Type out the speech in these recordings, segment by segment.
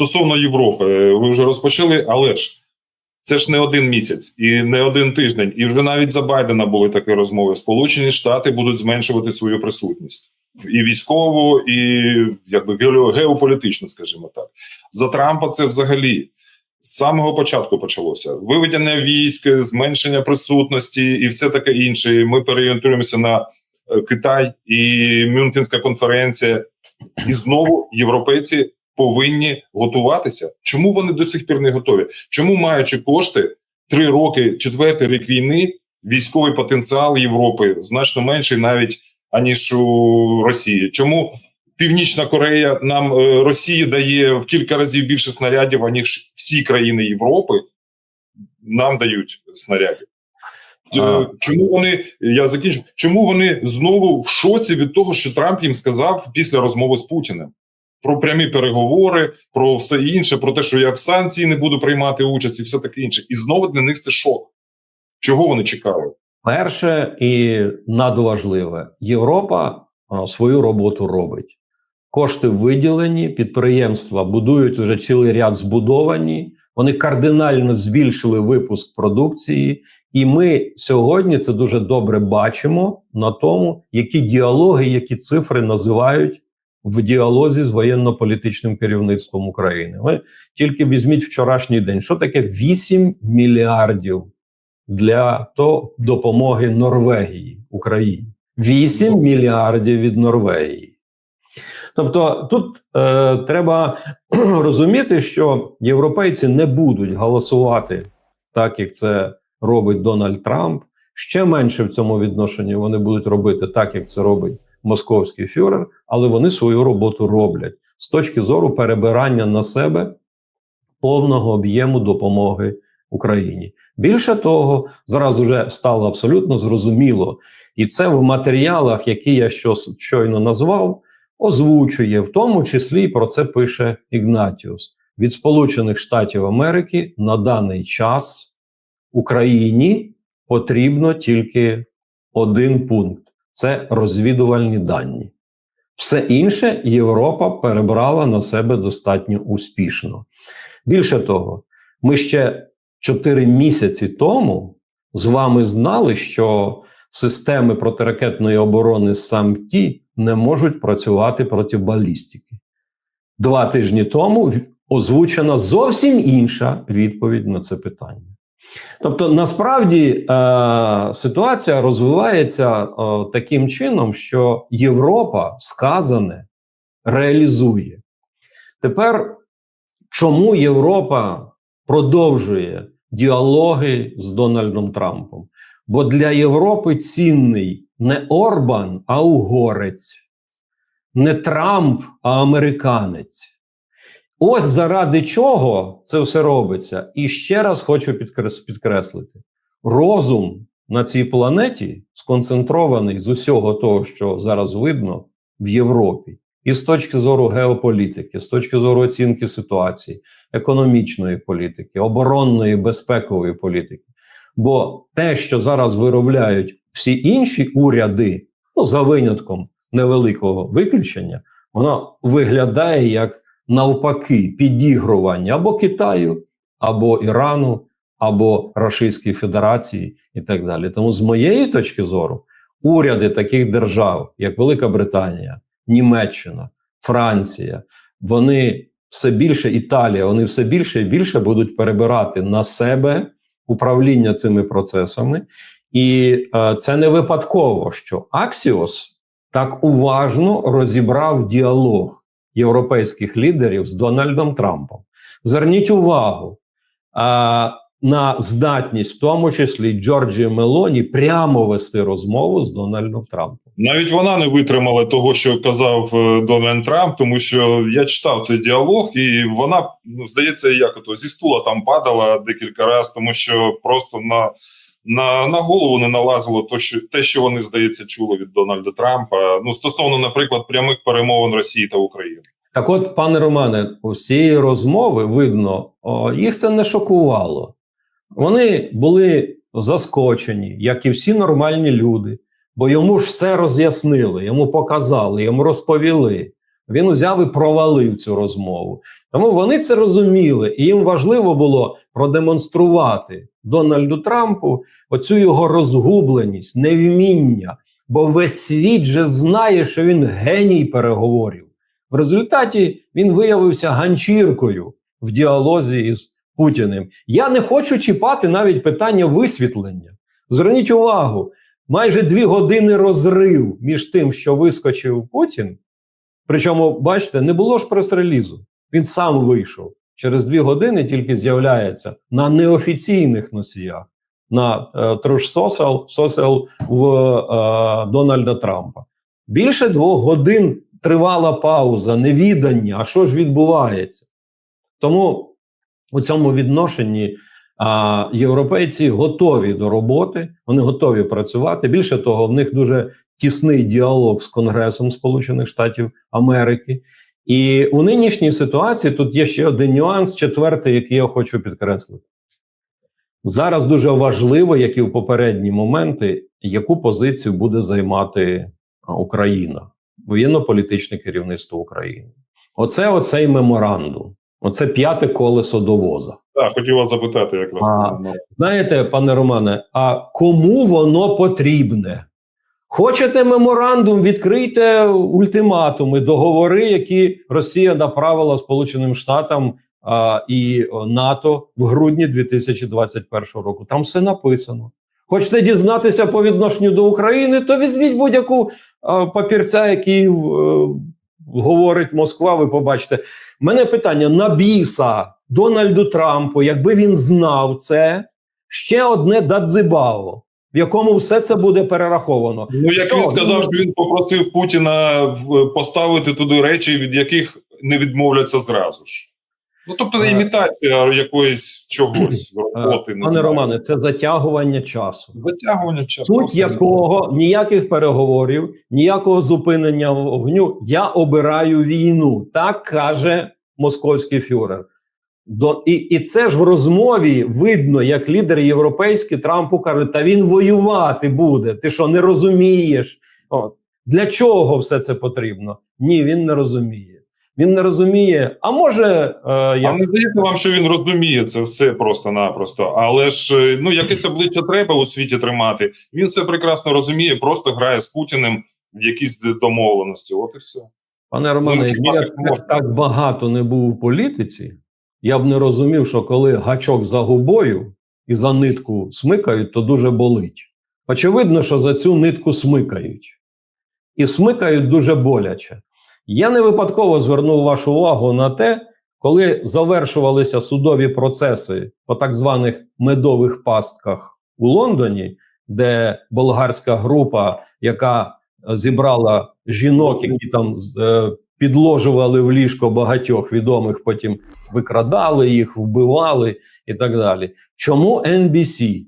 стосовно Європи, е, ви вже розпочали, але ж це ж не один місяць і не один тиждень, і вже навіть за Байдена були такі розмови. Сполучені Штати будуть зменшувати свою присутність і військову, і якби гео- геополітично, скажімо так. За Трампа це взагалі з самого початку почалося виведення військ, зменшення присутності і все таке інше. Ми переорієнтуємося на е, Китай і Мюнхенська конференція, і знову європейці повинні готуватися. Чому вони до сих пір не готові? Чому маючи кошти три роки, четвертий рік війни, військовий потенціал Європи значно менший навіть аніж у Росії? Чому Північна Корея нам е, Росії дає в кілька разів більше снарядів, аніж всі країни Європи нам дають снарядів? Е, Чому вони я закінчу? Чому вони знову в шоці від того, що Трамп їм сказав після розмови з Путіним? Про прямі переговори, про все інше, про те, що я в санкції не буду приймати участь, і все таке інше. І знову для них це шок. Чого вони чекали? Перше і надважливе, Європа свою роботу робить. Кошти виділені, підприємства будують вже цілий ряд збудовані. Вони кардинально збільшили випуск продукції, і ми сьогодні це дуже добре бачимо на тому, які діалоги, які цифри називають в діалозі з воєнно-політичним керівництвом України. Ви тільки візьміть вчорашній день. Що таке 8 мільярдів для то допомоги Норвегії Україні. 8 мільярдів від Норвегії. Тобто тут е, треба розуміти, що європейці не будуть голосувати так, як це робить Дональд Трамп. Ще менше в цьому відношенні вони будуть робити так, як це робить московський фюрер, але вони свою роботу роблять. З точки зору перебирання на себе повного об'єму допомоги Україні. Більше того, зараз вже стало абсолютно зрозуміло, і це в матеріалах, які я щойно назвав, озвучує, в тому числі і про це пише Ігнатіус. Від Сполучених Штатів Америки на даний час Україні потрібно тільки один пункт: це розвідувальні дані. Все інше Європа перебрала на себе достатньо успішно. Більше того, ми ще 4 місяці тому з вами знали, що системи протиракетної оборони САМТі не можуть працювати проти балістики. Два тижні тому озвучена зовсім інша відповідь на це питання. Тобто, насправді е, ситуація розвивається е, таким чином, що Європа сказане реалізує. Тепер чому Європа продовжує діалоги з Дональдом Трампом? Бо для Європи цінний не Орбан, а угорець, не Трамп, а американець. Ось заради чого це все робиться. І ще раз хочу підкреслити: розум на цій планеті сконцентрований з усього того, що зараз видно в Європі, і з точки зору геополітики, з точки зору оцінки ситуації, економічної політики, оборонної безпекової політики. Бо те, що зараз виробляють всі інші уряди, ну за винятком невеликого виключення, воно виглядає як навпаки підігрування або Китаю, або Ірану, або Російської Федерації і так далі. Тому, з моєї точки зору, уряди таких держав, як Велика Британія, Німеччина, Франція, вони все більше Італія, вони все більше і більше будуть перебирати на себе управління цими процесами. І е, це не випадково, що Аксіос так уважно розібрав діалог європейських лідерів з Дональдом Трампом. Зверніть увагу а, на здатність, в тому числі Джорджії Мелоні, прямо вести розмову з Дональдом Трампом. Навіть вона не витримала того, що казав е, Дональд Трамп, тому що я читав цей діалог, і вона ну здається, як ото зі стула там падала декілька разів, тому що просто на, на, на голову не налазило то, що те, що вони здається чули від Дональда Трампа. Ну стосовно, наприклад, прямих перемовин Росії та України. Так, от, пане Романе, усієї розмови видно, о, їх це не шокувало. Вони були заскочені, як і всі нормальні люди, бо йому ж все роз'яснили, йому показали, йому розповіли. Він узяв і провалив цю розмову. Тому вони це розуміли, і їм важливо було продемонструвати Дональду Трампу оцю його розгубленість, невміння, бо весь світ же знає, що він геній переговорів. В результаті він виявився ганчіркою в діалозі із Путіним. Я не хочу чіпати навіть питання висвітлення. Зверніть увагу, майже дві години розрив між тим, що вискочив Путін. Причому, бачите, не було ж прес-релізу. Він сам вийшов. Через дві години тільки з'являється на неофіційних носіях, на е, Truth Social, Social в е, Дональда Трампа. Більше двох годин тривала пауза, невідання, а що ж відбувається. Тому у цьому відношенні а, європейці готові до роботи, вони готові працювати. Більше того, в них дуже тісний діалог з Конгресом Сполучених Штатів Америки. І у нинішній ситуації тут є ще один нюанс, четвертий, який я хочу підкреслити. Зараз дуже важливо, як і в попередні моменти, яку позицію буде займати Україна, воєнно-політичне керівництво України. Оце оцей меморандум, оце п'яте колесо до воза. Так, хотів вас запитати якраз. А, Знаєте, пане Романе, а кому воно потрібне? Хочете меморандум, відкрийте ультиматуми, договори, які Росія направила Сполученим Штатам а, і НАТО в грудні 2021 року. Там все написано. Хочете дізнатися по відношенню до України, то візьміть будь-яку папірця, який е, говорить Москва. Ви побачите. Мене питання на біса Дональду Трампу, якби він знав це, ще одне дадзибао, в якому все це буде перераховано. Ну, як Що? він сказав, що він попросив Путіна поставити туди речі, від яких не відмовляться зразу ж. Ну, тобто, Е. імітація якоїсь чогось роботи. не Пане знаю. Романе, це затягування часу. Затягування часу. Суть якого ніяких переговорів, ніякого зупинення вогню. Я обираю війну. Так каже московський фюрер. До, і, і це ж в розмові видно, як лідер європейський Трампу каже: та він воювати буде. Ти що не розумієш? От. Для чого все це потрібно? Ні, він не розуміє. Він не розуміє. А може, е, А не здається вам, що він розуміє це все просто-напросто. Але ж е, ну якесь обличчя треба у світі тримати. Він все прекрасно розуміє, просто грає з Путіним в якісь домовленості. От і все. Пане Романе, Ну, я так так багато не був у політиці, я б не розумів, що коли гачок за губою і за нитку смикають, то дуже болить. Очевидно, що за цю нитку смикають. І смикають дуже боляче. Я не випадково звернув вашу увагу на те, коли завершувалися судові процеси по так званих медових пастках у Лондоні, де болгарська група, яка зібрала жінок, які там е, підложували в ліжко багатьох відомих, потім викрадали їх, вбивали і так далі. Чому NBC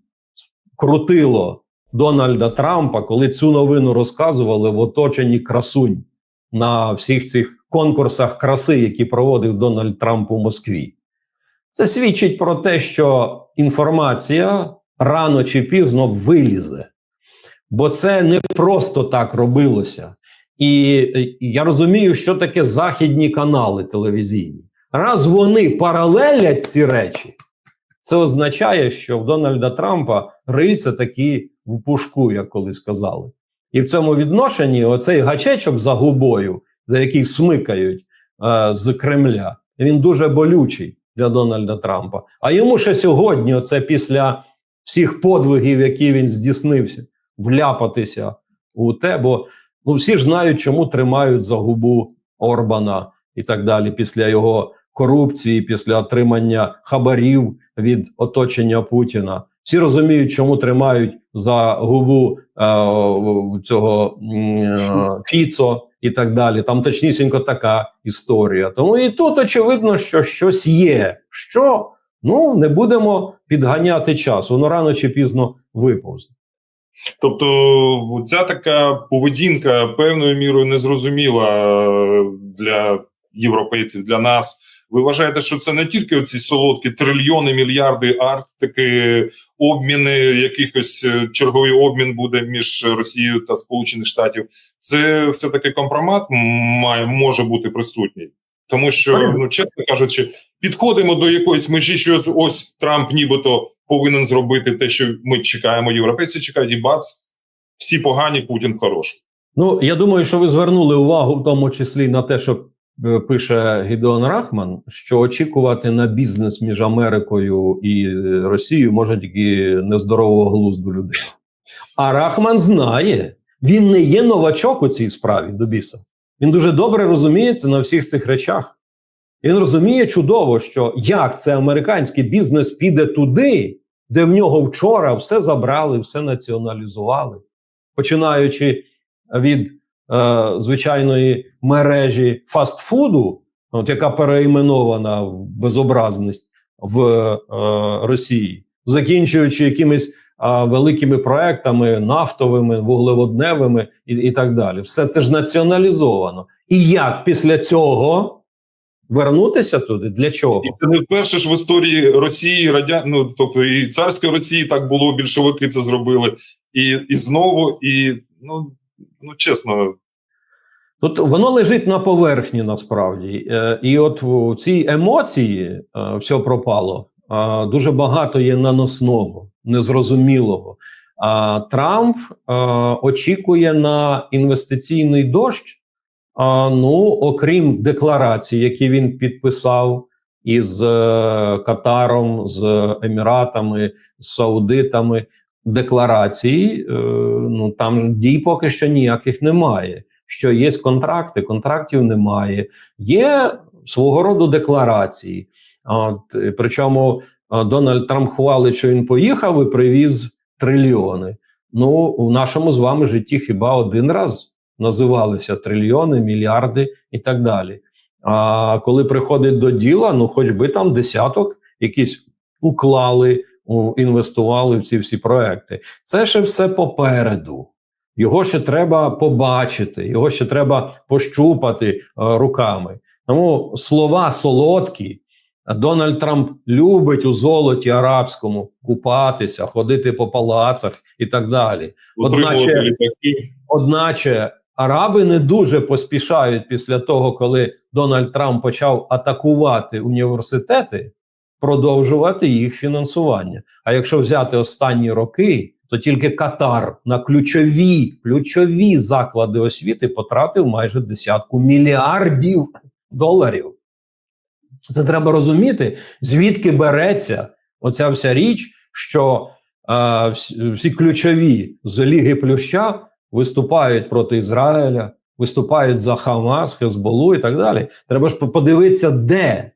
крутило Дональда Трампа, коли цю новину розказували в оточенні красунь на всіх цих конкурсах краси, які проводив Дональд Трамп у Москві? Це свідчить про те, що інформація рано чи пізно вилізе. Бо це не просто так робилося. І е, я розумію, що таке західні канали телевізійні. Раз вони паралелять ці речі, це означає, що в Дональда Трампа рильце такі в пушку, як колись сказали. І в цьому відношенні оцей гачечок за губою, за який смикають е, з Кремля, він дуже болючий для Дональда Трампа. А йому ще сьогодні, оце після всіх подвигів, які він здійснився, вляпатися у те, бо ну, всі ж знають, чому тримають за губу Орбана і так далі, після його корупції, після отримання хабарів від оточення Путіна. Всі розуміють, чому тримають за губу е, цього е, Фіцо і так далі. Там точнісінько така історія. Тому і тут очевидно, що щось є. Що ну не будемо підганяти час, воно рано чи пізно виповзне. Тобто, ця така поведінка певною мірою незрозуміла е, для європейців, для нас. Ви вважаєте, що це не тільки оці солодкі трильйони, мільярди Арктики, обміни, якихось е, черговий обмін буде між Росією та Сполучених Штатів. Це все таки компромат має може бути присутній. Тому що, ну чесно кажучи, підходимо до якоїсь межі, що ось Трамп нібито повинен зробити те, що ми чекаємо. Європейці чекають, і бац, всі погані, Путін хороший. Ну, я думаю, що ви звернули увагу в тому числі на те, що е, пише Гідеон Рахман, що очікувати на бізнес між Америкою і е, Росією може тільки нездорового глузду людей. А Рахман знає, він не є новачок у цій справі до біса. Він дуже добре розуміється на всіх цих речах. Він розуміє чудово, що як це американський бізнес піде туди, де в нього вчора все забрали, все націоналізували, починаючи від е, звичайної мережі фастфуду, от яка переіменована в безобразність в е, Росії, закінчуючи якимись е, великими проектами нафтовими, вуглеводневими і, і так далі. Все це ж націоналізовано. І як після цього вернутися туди? Для чого? І це не вперше ж в історії Росії, радя... ну, тобто і царської Росії так було, більшовики це зробили, і, і знову, і ну, ну чесно, Тут воно лежить на поверхні насправді. Е, і от у цій емоції е, все пропало. е, дуже багато є наносного, незрозумілого. А Трамп е, очікує на інвестиційний дощ. А, ну, окрім декларацій, які він підписав із е, Катаром, з Еміратами, з Саудитами. Декларацій, е, ну там дій поки що ніяких немає що є контракти, контрактів немає. Є свого роду декларації. От, е, причому Дональд Трамп хвалить, що він поїхав і привіз трильйони. Ну, в нашому з вами житті хіба один раз називалися трильйони, мільярди і так далі. А коли приходить до діла, ну хоч би там десяток якісь уклали, інвестували в ці всі проекти. Це ще все попереду. Його ще треба побачити, його ще треба пощупати е, руками. Тому слова солодкі. Дональд Трамп любить у золоті арабському купатися, ходити по палацах і так далі. Одначе- Одначе араби не дуже поспішають після того, коли Дональд Трамп почав атакувати університети, продовжувати їх фінансування. А якщо взяти останні роки, то тільки Катар на ключові, ключові заклади освіти потратив майже десятку мільярдів доларів. Це треба розуміти, звідки береться оця вся річ, що е, всі, ключові з Ліги Плюща виступають проти Ізраїля, виступають за Хамас, Хезболу і так далі. Треба ж подивитися, де,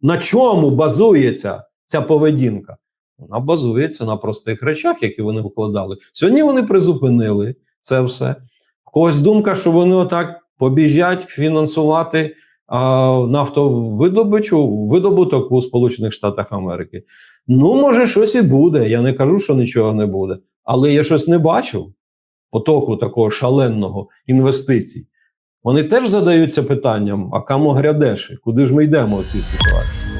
на чому базується ця поведінка. Вона базується на простих речах, які вони викладали. Сьогодні вони призупинили це все. Когось думка, що вони отак побіжать фінансувати а, нафтовидобичу, видобуток у Сполучених Штатах Америки. Ну, може, щось і буде. Я не кажу, що нічого не буде, але я щось не бачив потоку такого шаленого інвестицій. Вони теж задаються питанням: а камо грядеш? Куди ж ми йдемо в цій ситуації?